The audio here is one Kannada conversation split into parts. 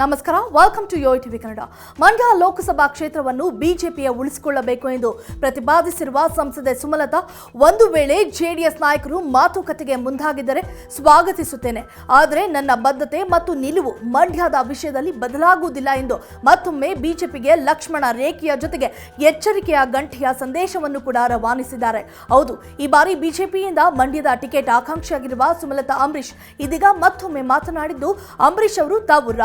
ನಮಸ್ಕಾರ welcome to yo TV Kannada Mandya Lok Sabha ಕ್ಷೇತ್ರವನ್ನು ಬಿಜೆಪಿಯ ಉಳಿಸಿಕೊಳ್ಳಬೇಕು ಎಂದು ಪ್ರತಿಪಾದಿಸಿರುವ ಸಂಸದೆ ಸುಮಲತಾ, ಒಂದು ವೇಳೆ ಜೆಡಿಎಸ್ ನಾಯಕರು ಮಾತುಕತೆಗೆ ಮುಂದಾಗಿದ್ದರೆ ಸ್ವಾಗತಿಸುತ್ತೇನೆ. ಆದರೆ ನನ್ನ ಬದ್ಧತೆ ಮತ್ತು ನಿಲುವು ಮಂಡ್ಯದ ವಿಷಯದಲ್ಲಿ ಬದಲಾಗುವುದಿಲ್ಲ ಎಂದು ಮತ್ತೊಮ್ಮೆ ಬಿಜೆಪಿಗೆ ಲಕ್ಷ್ಮಣ ರೇಖೆಯ ಜೊತೆಗೆ ಎಚ್ಚರಿಕೆಯ ಗಂಟೆಯ ಸಂದೇಶವನ್ನು ಕೂಡ ರವಾನಿಸಿದ್ದಾರೆ. ಹೌದು, ಈ ಬಾರಿ ಬಿಜೆಪಿಯಿಂದ ಮಂಡ್ಯದ ಟಿಕೆಟ್ ಆಕಾಂಕ್ಷಿಯಾಗಿರುವ ಸುಮಲತಾ ಅಂಬರೀಶ್ ಇದೀಗ ಮತ್ತೊಮ್ಮೆ ಮಾತನಾಡಿದ್ದು ಅಂಬರೀಶ್ ಅವರು ತಾವು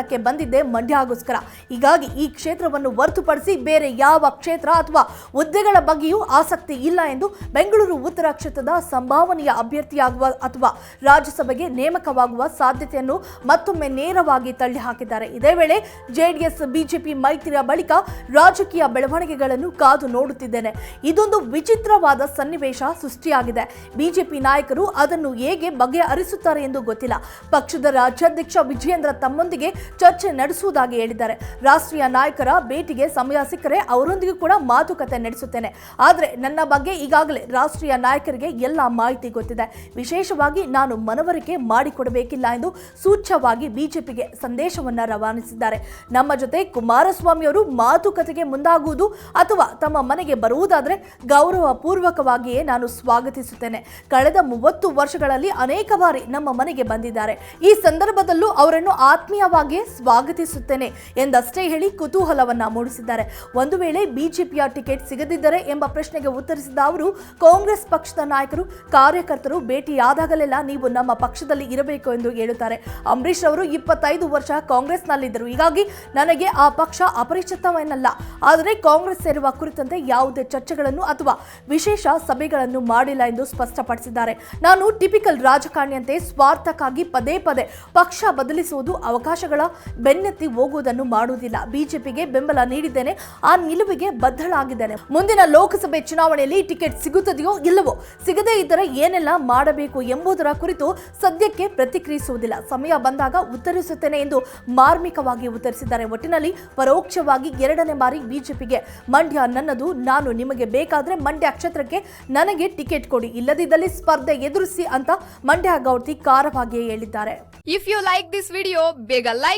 ರಾಜಕಾರಣಕ್ಕೆ ಬಂದಿದ್ದೆ ಮಂಡ್ಯಗೋಸ್ಕರ. ಹೀಗಾಗಿ ಈ ಕ್ಷೇತ್ರವನ್ನು ಹೊರತುಪಡಿಸಿ ಬೇರೆ ಯಾವ ಕ್ಷೇತ್ರ ಅಥವಾ ಹುದ್ದೆಗಳ ಬಗ್ಗೆಯೂ ಆಸಕ್ತಿ ಇಲ್ಲ ಎಂದು ಬೆಂಗಳೂರು ಉತ್ತರ ಕ್ಷೇತ್ರದ ಸಂಭಾವನೆಯ ಅಭ್ಯರ್ಥಿಯಾಗುವ ಅಥವಾ ರಾಜ್ಯಸಭೆಗೆ ನೇಮಕವಾಗುವ ಸಾಧ್ಯತೆಯನ್ನು ಮತ್ತೊಮ್ಮೆ ನೇರವಾಗಿ ತಳ್ಳಿ ಹಾಕಿದ್ದಾರೆ ಇದೇ ವೇಳೆ ಜೆಡಿಎಸ್, ಬಿಜೆಪಿ ಮೈತ್ರಿಯ ಬಳಿಕ ರಾಜಕೀಯ ಬೆಳವಣಿಗೆಗಳನ್ನು ಕಾದು ನೋಡುತ್ತಿದ್ದೇನೆ. ಇದೊಂದು ವಿಚಿತ್ರವಾದ ಸನ್ನಿವೇಶ ಸೃಷ್ಟಿಯಾಗಿದೆ. ಬಿಜೆಪಿ ನಾಯಕರು ಅದನ್ನು ಹೇಗೆ ಬಗೆಹರಿಸುತ್ತಾರೆ ಎಂದು ಗೊತ್ತಿಲ್ಲ. ಪಕ್ಷದ ರಾಜ್ಯಾಧ್ಯಕ್ಷ ವಿಜಯೇಂದ್ರ ತಮ್ಮೊಂದಿಗೆ ಚರ್ಚೆ ನಡೆಸುವುದಾಗಿ ಹೇಳಿದ್ದಾರೆ. ರಾಷ್ಟ್ರೀಯ ನಾಯಕರ ಭೇಟಿಗೆ ಸಮಯ ಸಿಕ್ಕರೆ ಅವರೊಂದಿಗೂ ಕೂಡ ಮಾತುಕತೆ ನಡೆಸುತ್ತೇನೆ. ಆದರೆ ನನ್ನ ಬಗ್ಗೆ ಈಗಾಗಲೇ ರಾಷ್ಟ್ರೀಯ ನಾಯಕರಿಗೆ ಎಲ್ಲ ಮಾಹಿತಿ ಗೊತ್ತಿದೆ. ವಿಶೇಷವಾಗಿ ನಾನು ಮನವರಿಕೆ ಮಾಡಿಕೊಡಬೇಕಿಲ್ಲ ಎಂದು ಸೂಚ್ಯವಾಗಿ ಬಿಜೆಪಿಗೆ ಸಂದೇಶವನ್ನು ರವಾನಿಸಿದ್ದಾರೆ. ನಮ್ಮ ಜೊತೆ ಕುಮಾರಸ್ವಾಮಿ ಅವರು ಮಾತುಕತೆಗೆ ಮುಂದಾಗುವುದು ಅಥವಾ ತಮ್ಮ ಮನೆಗೆ ಬರುವುದಾದರೆ ಗೌರವ ಪೂರ್ವಕವಾಗಿಯೇ ನಾನು ಸ್ವಾಗತಿಸುತ್ತೇನೆ. ಕಳೆದ ಮೂವತ್ತು ವರ್ಷಗಳಲ್ಲಿ ಅನೇಕ ಬಾರಿ ನಮ್ಮ ಮನೆಗೆ ಬಂದಿದ್ದಾರೆ. ಈ ಸಂದರ್ಭದಲ್ಲೂ ಅವರನ್ನು ಆತ್ಮೀಯವಾಗಿಯೇ ಸ್ವಾಗತಿಸುತ್ತೇನೆ ಎಂದಷ್ಟೇ ಹೇಳಿ ಕುತೂಹಲವನ್ನ ಮೂಡಿಸಿದ್ದಾರೆ. ಒಂದು ವೇಳೆ ಬಿಜೆಪಿಯ ಟಿಕೆಟ್ ಸಿಗದಿದ್ದರೆ ಎಂಬ ಪ್ರಶ್ನೆಗೆ ಉತ್ತರಿಸಿದ ಅವರು, ಕಾಂಗ್ರೆಸ್ ಪಕ್ಷದ ನಾಯಕರು, ಕಾರ್ಯಕರ್ತರು ಭೇಟಿಯಾದಾಗಲೆಲ್ಲ ನೀವು ನಮ್ಮ ಪಕ್ಷದಲ್ಲಿ ಇರಬೇಕು ಎಂದು ಹೇಳುತ್ತಾರೆ. ಅಂಬರೀಷ್ ಅವರು ಇಪ್ಪತ್ತೈದು ವರ್ಷ ಕಾಂಗ್ರೆಸ್ನಲ್ಲಿದ್ದರು. ಹೀಗಾಗಿ ನನಗೆ ಆ ಪಕ್ಷ ಅಪರಿಚಿತವೇನಲ್ಲ. ಆದರೆ ಕಾಂಗ್ರೆಸ್ ಸೇರುವ ಕುರಿತಂತೆ ಯಾವುದೇ ಚರ್ಚೆಗಳನ್ನು ಅಥವಾ ವಿಶೇಷ ಸಭೆಗಳನ್ನು ಮಾಡಿಲ್ಲ ಎಂದು ಸ್ಪಷ್ಟಪಡಿಸಿದ್ದಾರೆ. ನಾನು ಟಿಪಿಕಲ್ ರಾಜಕಾರಣಿಯಂತೆ ಸ್ವಾರ್ಥಕ್ಕಾಗಿ ಪದೇ ಪದೇ ಪಕ್ಷ ಬದಲಿಸುವುದು ಅವಕಾಶಗಳ ಬೆನ್ನತ್ತಿ ಹೋಗುವುದನ್ನು ಮಾಡುವುದಿಲ್ಲ. ಬಿಜೆಪಿಗೆ ಬೆಂಬಲ ನೀಡಿದ್ದೇನೆ, ಆ ನಿಲುವಿಗೆ ಬದ್ಧಳಾಗಿದ್ದೇನೆ. ಮುಂದಿನ ಲೋಕಸಭೆ ಚುನಾವಣೆಯಲ್ಲಿ ಟಿಕೆಟ್ ಸಿಗುತ್ತದೆಯೋ ಇಲ್ಲವೋ, ಸಿಗದೇ ಇದ್ದರೆ ಏನೆಲ್ಲ ಮಾಡಬೇಕು ಎಂಬುದರ ಕುರಿತು ಸದ್ಯಕ್ಕೆ ಪ್ರತಿಕ್ರಿಯಿಸುವುದಿಲ್ಲ. ಸಮಯ ಬಂದಾಗ ಉತ್ತರಿಸುತ್ತೇನೆ ಎಂದು ಮಾರ್ಮಿಕವಾಗಿ ಉತ್ತರಿಸಿದ್ದಾರೆ. ಒಟ್ಟಿನಲ್ಲಿ ಪರೋಕ್ಷವಾಗಿ ಎರಡನೇ ಬಾರಿ ಬಿಜೆಪಿಗೆ ಮಂಡ್ಯ ನನ್ನದು, ನಾನು ನಿಮಗೆ ಬೇಕಾದರೆ ಮಂಡ್ಯ ಕ್ಷೇತ್ರಕ್ಕೆ ನನಗೆ ಟಿಕೆಟ್ ಕೊಡಿ, ಇಲ್ಲದಿದ್ದಲ್ಲಿ ಸ್ಪರ್ಧೆ ಎದುರಿಸಿ ಅಂತ ಮಂಡ್ಯ ಗೌಡ್ತಿ ಕಾರವಾಗಿಯೇ ಹೇಳಿದ್ದಾರೆ. If you like this video ಬೇಗ